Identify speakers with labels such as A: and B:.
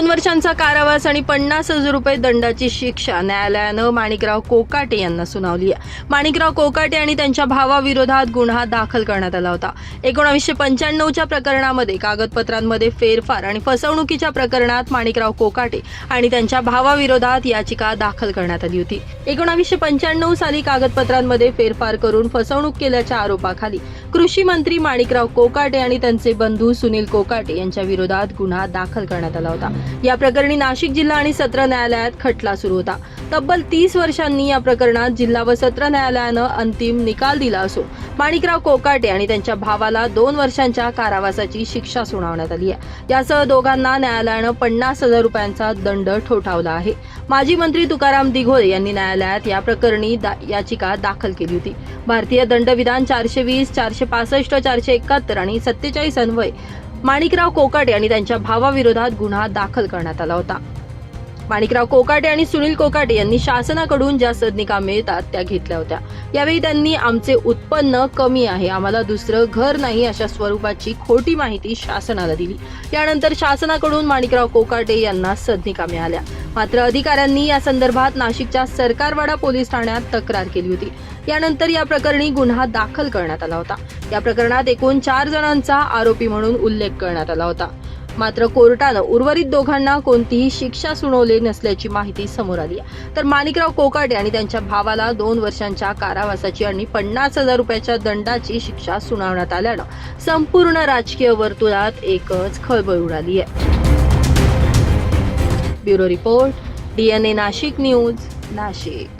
A: दोन वर्षांचा कारावास आणि पन्नास हजार रुपये दंडाची शिक्षा न्यायालयानं माणिकराव कोकाटे यांना सुनावली आहे. माणिकराव कोकाटे आणि त्यांच्या भावाविरोधात गुन्हा दाखल करण्यात आला होता. एकोणावीसशे पंच्याण्णवच्या प्रकरणामध्ये कागदपत्रांमध्ये फेरफार आणि फसवणुकीच्या प्रकरणात माणिकराव कोकाटे आणि त्यांच्या भावाविरोधात याचिका दाखल करण्यात आली होती. एकोणावीसशे पंच्याण्णव साली कागदपत्रांमध्ये फेरफार करून फसवणूक केल्याच्या आरोपाखाली कृषी मंत्री माणिकराव कोकाटे आणि त्यांचे बंधू सुनील कोकाटे यांच्या विरोधात गुन्हा दाखल करण्यात आला होता. या प्रकरणी नाशिक जिल्हा आणि सत्र न्यायालयात खटला सुरू होता. तब्बल तीस वर्षांनी या प्रकरणात जिल्हा व सत्र न्यायालयानं अंतिम निकाल दिला असून माणिकराव कोकाटे आणि त्यांच्या भावाला दोन वर्षांच्या कारावासाची शिक्षा सुनावण्यात आली आहे. यासह दोघांना न्यायालयानं पन्नास हजार रुपयांचा दंड ठोठावला आहे. माजी मंत्री तुकाराम दिघोळे यांनी न्यायालयात या प्रकरणी दा- याचिका दाखल केली होती. भारतीय दंडविधान चारशे वीस चारशे पासष्ट चारशे एकाहत्तर आणि सत्तेचाळीस अन्वय माणिकराव कोकाटे आणि त्यांच्या भावाविरोधात गुन्हा दाखल करण्यात आला होता. माणिकराव कोकाटे आणि सुनील कोकाटे यांनी शासनाकडून ज्या सदनिका मिळतात त्या घेतल्या होत्या. यावेळी त्यांनी आमचे उत्पन्न कमी आहे आम्हाला दुसरं घर नाही अशा स्वरूपाची खोटी माहिती शासनाला दिली. यानंतर शासनाकडून माणिकराव कोकाटे यांना सदनिका मिळाल्या. मात्र अधिकाऱ्यांनी या संदर्भात नाशिकच्या सरकारवाडा पोलीस ठाण्यात तक्रार केली होती. यानंतर या प्रकरणी गुन्हा दाखल करण्यात आला होता. या प्रकरणात एकूण चार जणांचा आरोपी म्हणून उल्लेख करण्यात आला होता. मात्र कोर्टानं उर्वरित दोघांना कोणतीही शिक्षा सुनावली नसल्याची माहिती समोर आली आहे. तर माणिकराव कोकाटे आणि त्यांच्या भावाला दोन वर्षांच्या कारावासाची आणि पन्नास हजार रुपयाच्या दंडाची शिक्षा सुनावण्यात आल्यानं संपूर्ण राजकीय वर्तुळात एकच खळबळ उडाली आहे. Bureau report DNA Nashik news Nashik.